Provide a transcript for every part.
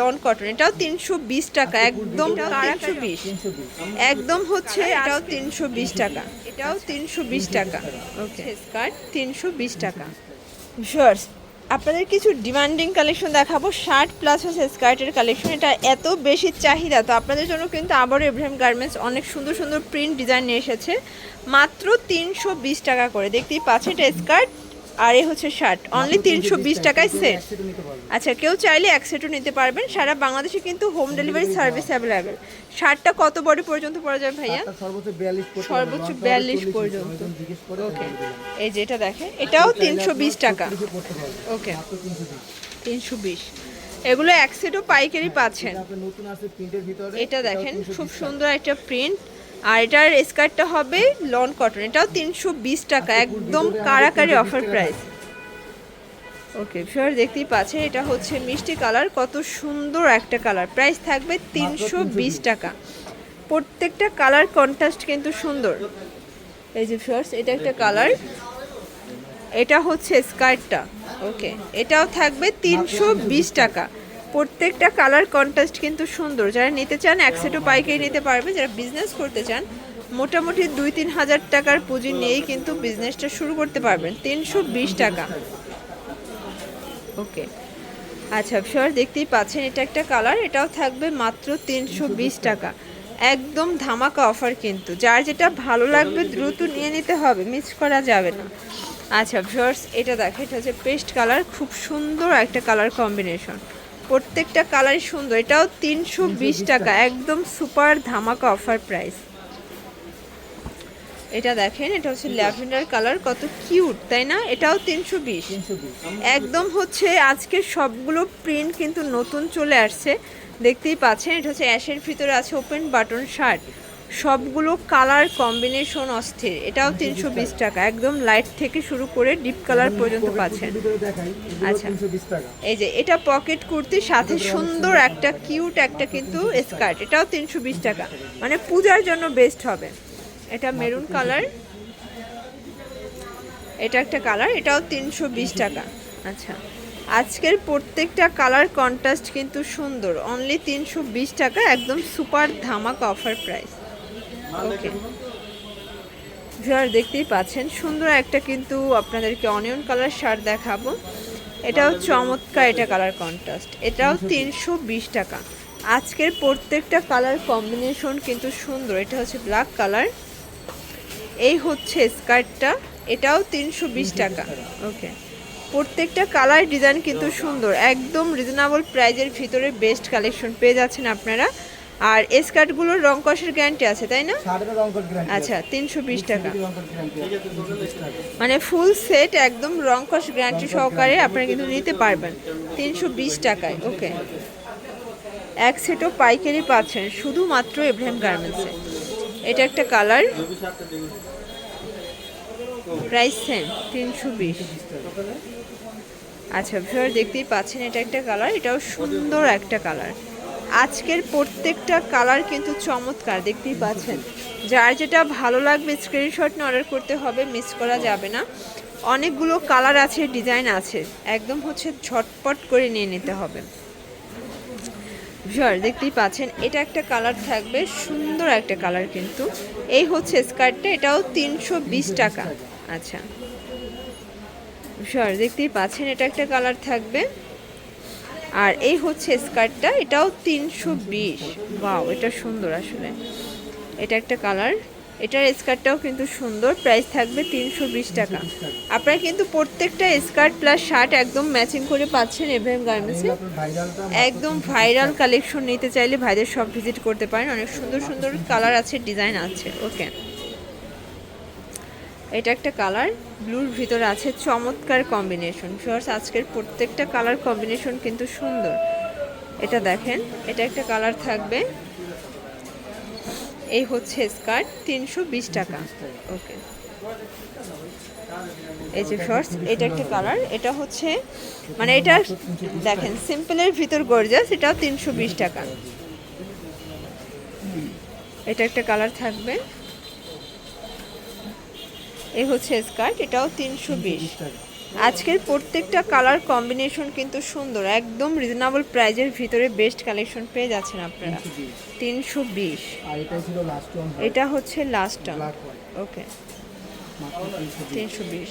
Loan cotton এটাও তিনশো বিশ টাকা একদম তিনশো বিশ? একদম হচ্ছে এটাও তিনশো বিশ টাকা এটাও তিনশো বিশ টাকা। ওকে। স্কার্ট তিনশো বিশ টাকা। শর্টস আপনাদের কিছু ডিমান্ডিং কালেকশন দেখাবো শার্ট প্লাস হচ্ছে স্কার্টের কালেকশন এটা এত বেশি চাহিদা তো আপনাদের জন্য কিন্তু আবারও ইব্রাহিম গার্মেন্টস অনেক সুন্দর সুন্দর প্রিন্ট ডিজাইন নিয়ে এসেছে মাত্র তিনশো বিশ টাকা করে দেখতেই পাচ্ছেন এটা স্কার্ট আর এ হচ্ছে শার্ট অনলি তিনশো বিশ টাকায় সেট আচ্ছা কেউ চাইলে এক সেটও নিতে পারবেন। সারা বাংলাদেশে কিন্তু হোম ডেলিভারি সার্ভিস অ্যাভেলেবেল শার্টটা কত বডি পর্যন্ত পড়া যায় ভাইয়া? সর্বোচ্চ বিয়াল্লিশ পর্যন্ত। ওকে এই যেটা দেখেন এটাও তিনশো বিশ টাকা। ওকে তিনশো বিশ। এগুলো এক সেটও পাইকারি পাচ্ছেন। প্রিন্টের ভিতরে। এটা দেখেন খুব সুন্দর একটা প্রিন্ট আর এটার স্কার্টটা হবে লন কটন। এটাও তিনশো বিশ টাকা একদম কারাকারি অফার প্রাইস ওকে ফিওর দেখতেই পাচ্ছেন এটা হচ্ছে মিষ্টি কালার কত সুন্দর একটা কালার। প্রাইস থাকবে তিনশো বিশ টাকা। প্রত্যেকটা কালার কন্ট্রাস্ট কিন্তু সুন্দর। এই যে ফিওর্স এটা একটা কালার। এটা হচ্ছে স্কার্টটা। ওকে এটাও থাকবে তিনশো বিশ টাকা। প্রত্যেকটা কালার কন্ট্রাস্ট কিন্তু সুন্দর। যারা নিতে চান, এক সেটও পাইকারি নিতে পারবে। যারা বিজনেস করতে চান, মোটামুটি দুই তিন হাজার টাকার পুঁজি নিয়েই কিন্তু বিজনেসটা শুরু করতে পারবেন। তিনশো বিশ টাকা। ওকে আচ্ছা সর দেখতেই পাচ্ছেন, এটা একটা কালার এটাও থাকবে মাত্র তিনশো বিশ টাকা। একদম ধামাকা অফার কিন্তু। যার যেটা ভালো লাগবে, দ্রুত নিয়ে নিতে হবে মিস করা যাবে না। আচ্ছা ভিউয়ার্স এটা দেখো, এটা হচ্ছে পেস্ট কালার খুব সুন্দর একটা কালার কম্বিনেশন প্রত্যেকটা কালারই সুন্দর। এটাও তিনশো বিশ টাকা। একদম সুপার ধামাকা অফার প্রাইস এটা দেখেন এটা হচ্ছে ল্যাভেন্ডার কালার কত কিউট তাই না? এটাও তিনশো বিশ। একদম হচ্ছে আজকে সবগুলো প্রিন্ট কিন্তু নতুন চলে আসছে। দেখতেই পাচ্ছেন এটা হচ্ছে অ্যাশের ভিতরে আছে ওপেন বাটন শার্ট সবগুলো কালার কম্বিনেশন অস্থির। এটাও তিনশো বিশ টাকা। একদম লাইট থেকে শুরু করে ডিপ কালার পর্যন্ত পাচ্ছেন। আচ্ছা। এই যে এটা পকেট কুর্তির সাথে সুন্দর একটা কিউট একটা কিন্তু স্কার্ট। এটাও তিনশো বিশ টাকা। মানে পূজার জন্য বেস্ট হবে। এটা মেরুন কালার। এটা একটা কালার, এটাও তিনশো বিশ টাকা। আচ্ছা আজকের প্রত্যেকটা কালার কন্ট্রাস্ট কিন্তু সুন্দর। অনলি তিনশো বিশ টাকা, একদম সুপার ধামাকা অফার প্রাইস। ওকে ভিউয়ার দেখতেই পাচ্ছেন সুন্দর একটা কিন্তু আপনাদেরকে অনিয়ন কালার শার্ট দেখাবো। এটাও চমৎকার এটা কালার কন্ট্রাস্ট এটাও তিনশো বিশ টাকা। আজকের প্রত্যেকটা কালার কম্বিনেশন কিন্তু সুন্দর। এটা হচ্ছে ব্ল্যাক কালার এই হচ্ছে স্কার্টটা এটাও তিনশো বিশ টাকা। ওকে প্রত্যেকটা কালার ডিজাইন কিন্তু সুন্দর। একদম রিজনেবল প্রাইজের ভিতরে বেস্ট কালেকশন পেয়ে যাচ্ছেন আপনারা। আর স্কার্টগুলোর রং কষের গ্যারান্টি আছে তাই না? আচ্ছা তিনশো বিশ টাকা। মানে ফুল সেট একদম রং কস গ্যারান্টি সহকারে আপনারা কিন্তু নিতে পারবেন। তিনশো বিশ টাকায় ওকে। এক সেটও পাইকারি পাচ্ছেন শুধুমাত্র ইব্রাহিম গার্মেন্টসে এটা একটা কালার প্রাইস সেম তিনশো বিশ। আচ্ছা ভিউয়ার দেখতেই পাচ্ছেন এটা একটা কালার এটাও সুন্দর একটা কালার আজকের প্রত্যেকটা কালার কিন্তু চমৎকার, দেখতেই পাচ্ছেন। যার যেটা ভালো লাগবে স্ক্রিনশট নিয়ে অর্ডার করতে হবে মিস করা যাবে না। অনেকগুলো কালার আছে ডিজাইন আছে। একদম হচ্ছে ঝটপট করে নিয়ে নিতে হবে। ভিউয়ার দেখতেই পাচ্ছেন, এটা একটা কালার থাকবে, সুন্দর একটা কালার কিন্তু। এই হচ্ছে স্কার্টটা এটাও তিনশো বিশ টাকা। আচ্ছা। ভিউয়ার দেখতেই পাচ্ছেন, এটা একটা কালার থাকবে। আর এই হচ্ছে স্কার্টটা, এটাও তিনশো বিশ। বাও এটা সুন্দর আসলে। এটা একটা কালার। এটার স্কার্টটাও কিন্তু সুন্দর, প্রাইস থাকবে তিনশো বিশ টাকা। আপনারা কিন্তু প্রত্যেকটা স্কার্ট প্লাস শার্ট একদম ম্যাচিং করে পাচ্ছেন এভএম গার্মেন্টসে একদম ভাইরাল কালেকশন নিতে চাইলে ভাইদের সব ভিজিট করতে পারেন। অনেক সুন্দর সুন্দর কালার আছে ডিজাইন আছে। ওকে এটা একটা কালার। ব্লুর ভিতরে আছে চমৎকার কম্বিনেশন। ফিওর্স আজকের প্রত্যেকটা কালার কম্বিনেশন কিন্তু সুন্দর। এটা দেখেন, এটা একটা কালার থাকবে। এই হচ্ছে স্কার্ট, তিনশো বিশ টাকা। ওকে এই যে শর্টস এটা একটা কালার। এটা হচ্ছে মানে এটা দেখেন, সিম্পলের ভিতর গর্জাস এটাও তিনশো বিশ টাকা। এটা একটা কালার থাকবে। এই হচ্ছে স্কার্ট এটাও তিনশো বিশ। আজকের প্রত্যেকটা কালার কম্বিনেশন কিন্তু সুন্দর একদম রিজনেবল প্রাইজের ভিতরে বেস্ট কালেকশন পেয়ে যাচ্ছেন আপনারা। তিনশো বিশ। এটা হচ্ছে লাস্ট ওকে তিনশো বিশ।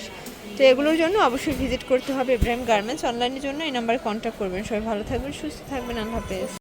তো এগুলোর জন্য অবশ্যই ভিজিট করতে হবে ইব্রাহিম গার্মেন্টস অনলাইনের জন্য এই নাম্বারে কন্ট্যাক্ট করবেন। সবাই ভালো থাকবেন সুস্থ থাকবেন। আল্লাহ হাফেজ।